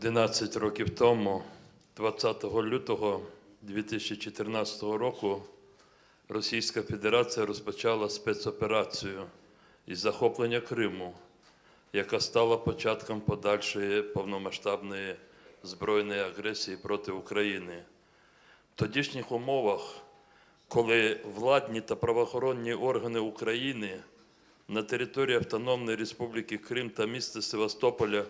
11 років тому, 20 лютого 2014 року, Російська Федерація розпочала спецоперацію із захоплення Криму, яка стала початком подальшої повномасштабної збройної агресії проти України. В тодішніх умовах, коли владні та правоохоронні органи України на території Автономної Республіки Крим та міста Севастополя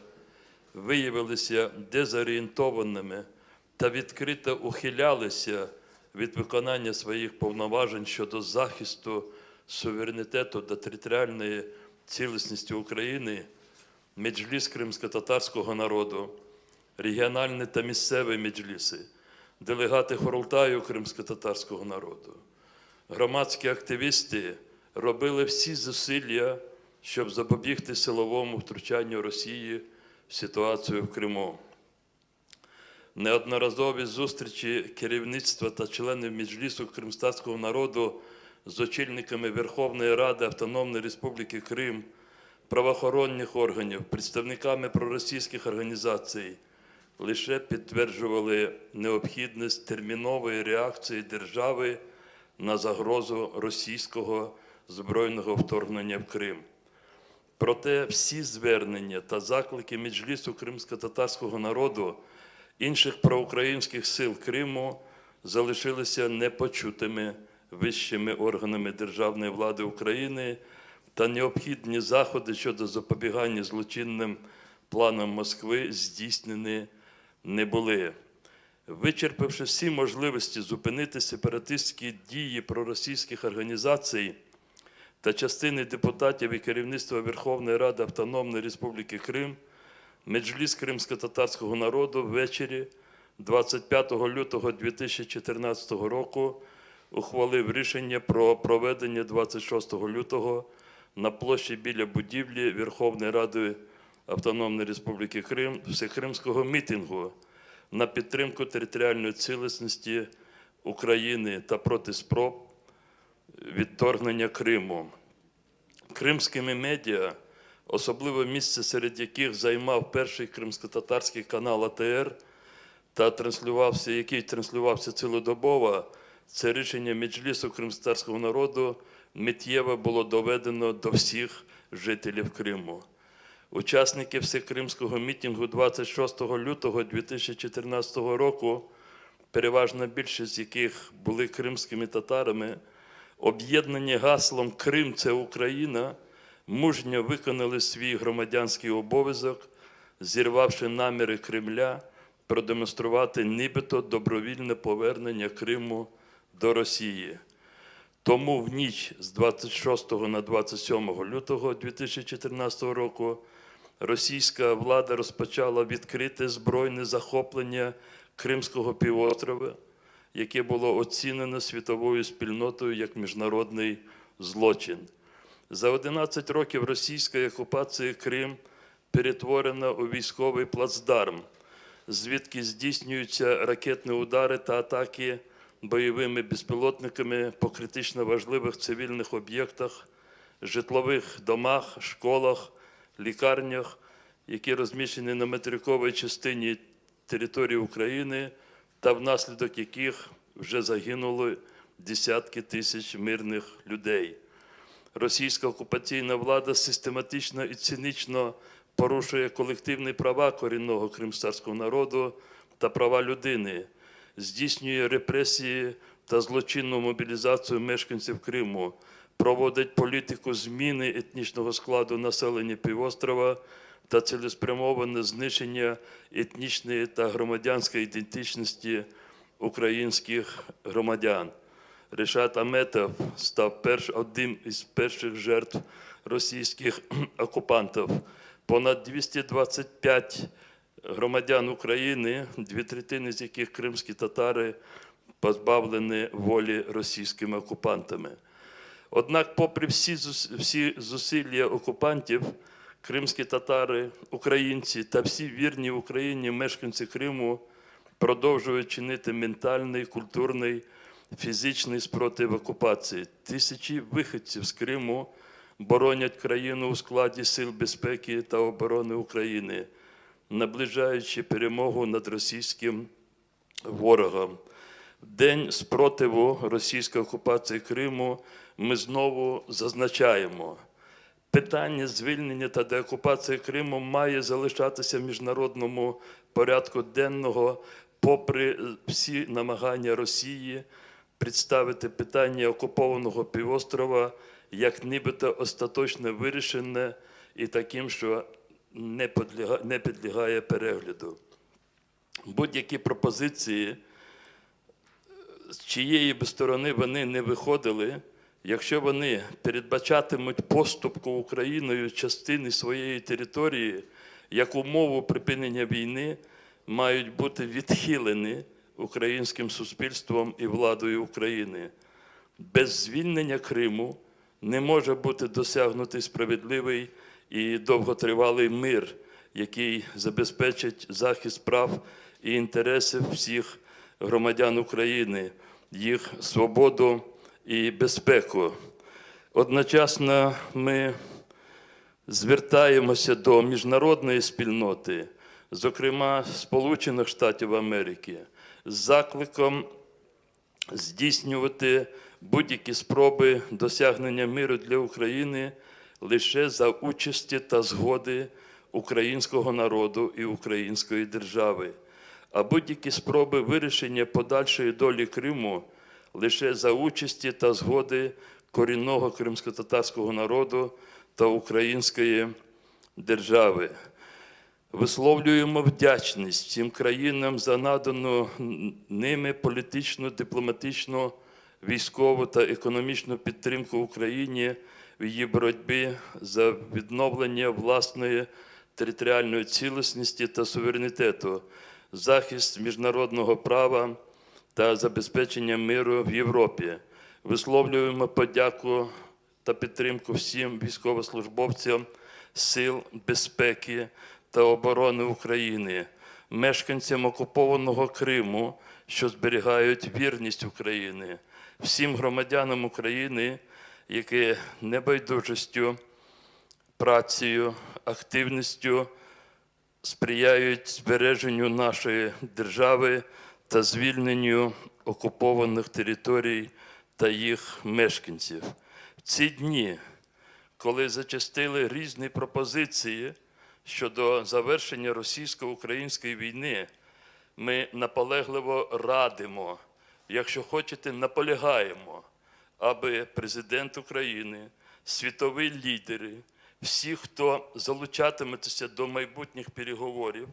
виявилися дезорієнтованими та відкрито ухилялися від виконання своїх повноважень щодо захисту суверенітету та територіальної цілісності України, Меджліс кримсько-татарського народу, регіональні та місцеві меджліси, делегати Хоролтаю кримсько-татарського народу, громадські активісти робили всі зусилля, щоб запобігти силовому втручанню Росії ситуацію в Криму. Неодноразові зустрічі керівництва та членів Меджлісу кримстатського народу з очільниками Верховної Ради Автономної Республіки Крим, правоохоронних органів, представниками проросійських організацій лише підтверджували необхідність термінової реакції держави на загрозу російського збройного вторгнення в Крим. Проте всі звернення та заклики Меджлісу кримсько-татарського народу інших проукраїнських сил Криму залишилися непочутими вищими органами державної влади України та необхідні заходи щодо запобігання злочинним планам Москви здійснені не були. Вичерпавши всі можливості зупинити сепаратистські дії проросійських організацій, та частини депутатів і керівництва Верховної Ради Автономної Республіки Крим, Меджліс кримсько-татарського народу ввечері 25 лютого 2014 року ухвалив рішення про проведення 26 лютого на площі біля будівлі Верховної Ради Автономної Республіки Крим всекримського мітингу на підтримку територіальної цілісності України та проти спроб відторгнення Криму. Кримськими медіа, особливо місце, серед яких займав перший кримсько-татарський канал АТР, та транслювався, який транслювався цілодобово, це рішення Меджлісу кримськотатарського народу миттєво було доведено до всіх жителів Криму. Учасники всекримського мітингу 26 лютого 2014 року, переважна більшість яких були кримськими татарами, об'єднані гаслом Крим це Україна, мужньо виконали свій громадянський обов'язок, зірвавши наміри Кремля продемонструвати нібито добровільне повернення Криму до Росії. Тому в ніч з 26 на 27 лютого 2014 року російська влада розпочала відкрите збройне захоплення Кримського півострова, яке було оцінено світовою спільнотою як міжнародний злочин. За 11 років російської окупації Крим перетворено у військовий плацдарм, звідки здійснюються ракетні удари та атаки бойовими безпілотниками по критично важливих цивільних об'єктах, житлових домах, школах, лікарнях, які розміщені на материковій частині території України, та внаслідок яких вже загинули десятки тисяч мирних людей. Російська окупаційна влада систематично і цинічно порушує колективні права корінного кримського народу та права людини, здійснює репресії та злочинну мобілізацію мешканців Криму, проводить політику зміни етнічного складу населення півострова та цілеспрямоване знищення етнічної та громадянської ідентичності українських громадян. Решат Аметов став перш, одним із перших жертв російських окупантів. Понад 225 громадян України, дві третини з яких кримські татари, позбавлені волі російськими окупантами. Однак, попри всі, всі зусилля окупантів, кримські татари, українці та всі вірні Україні мешканці Криму продовжують чинити ментальний, культурний, фізичний спротив окупації. Тисячі виходців з Криму боронять країну у складі Сил безпеки та оборони України. наближаючи перемогу над російським ворогом. День спротиву російської окупації Криму ми знову зазначаємо, питання звільнення та деокупації Криму має залишатися в міжнародному порядку денного, попри всі намагання Росії представити питання окупованого півострова як нібито остаточно вирішене і таким, що не підлягає перегляду. Будь-які пропозиції з чиєї б сторони вони не виходили, якщо вони передбачатимуть поступку Україною частини своєї території як умову припинення війни, мають бути відхилені українським суспільством і владою України. Без звільнення Криму не може бути досягнутий справедливий і довготривалий мир, який забезпечить захист прав і інтересів всіх громадян України, їх свободу і безпеку. Одночасно ми звертаємося до міжнародної спільноти, зокрема Сполучених Штатів Америки, з закликом здійснювати будь-які спроби досягнення миру для України лише за участі та згоди українського народу і української держави, а будь-які спроби вирішення подальшої долі Криму лише за участі та згоди корінного кримсько-татарського народу та української держави. Висловлюємо вдячність всім країнам за надану ними політичну, дипломатичну, військову та економічну підтримку Україні в її боротьбі за відновлення власної територіальної цілісності та суверенітету, захист міжнародного права та забезпечення миру в Європі. Висловлюємо подяку та підтримку всім військовослужбовцям сил безпеки та оборони України, мешканцям окупованого Криму, що зберігають вірність України, всім громадянам України, які небайдужістю, працею, активністю сприяють збереженню нашої держави та звільненню окупованих територій та їх мешканців. В ці дні, коли зачастили різні пропозиції щодо завершення російсько-української війни, ми наполегливо радимо, якщо хочете, наполягаємо, аби президент України, світові лідери, всі, хто залучатиметься до майбутніх переговорів,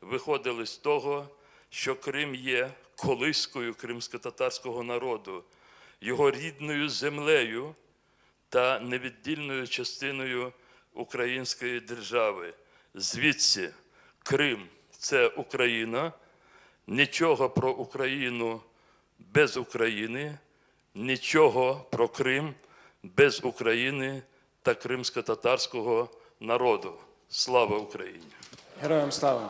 виходили з того, що Крим є колискою кримсько-татарського народу, його рідною землею та невіддільною частиною української держави. Звідси Крим це Україна, нічого про Україну без України, нічого про Крим без України та кримсько-татарського народу. Слава Україні! Героям слава!